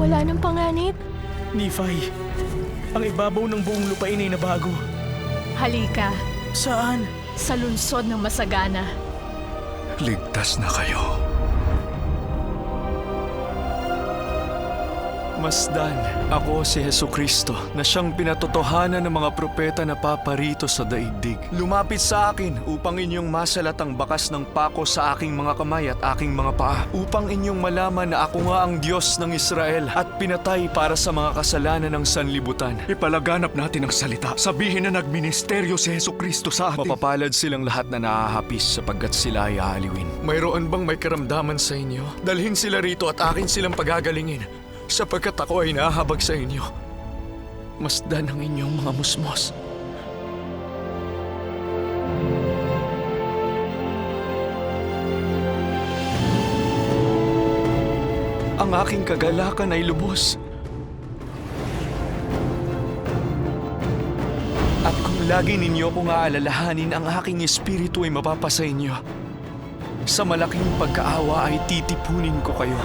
Wala ng panganib. Nephi, ang ibabaw ng buong lupain ay nabago. Halika. Saan? Sa lunsod ng Masagana. Ligtas na kayo. Masdan, ako si Heso Kristo na siyang pinatotohanan ng mga propeta na paparito sa daigdig. Lumapit sa akin upang inyong masalat ang bakas ng pako sa aking mga kamay at aking mga paa. Upang inyong malaman na ako nga ang Diyos ng Israel at pinatay para sa mga kasalanan ng sanlibutan. Ipalaganap natin ang salita. Sabihin na nagministeryo si Heso Kristo sa atin. Mapapalad silang lahat na nakahapis sapagkat sila ay aaliwin. Mayroon bang may karamdaman sa inyo? Dalhin sila rito at akin silang pagagalingin sapagkat ako ay nahahabag sa inyo. Masdan ang inyong mga musmos. Ang aking kagalakan ay lubos. At kung lagi ninyo kong aalalahanin, ang aking espiritu ay mapapasa inyo. Sa malaking pagkaawa ay titipunin ko kayo.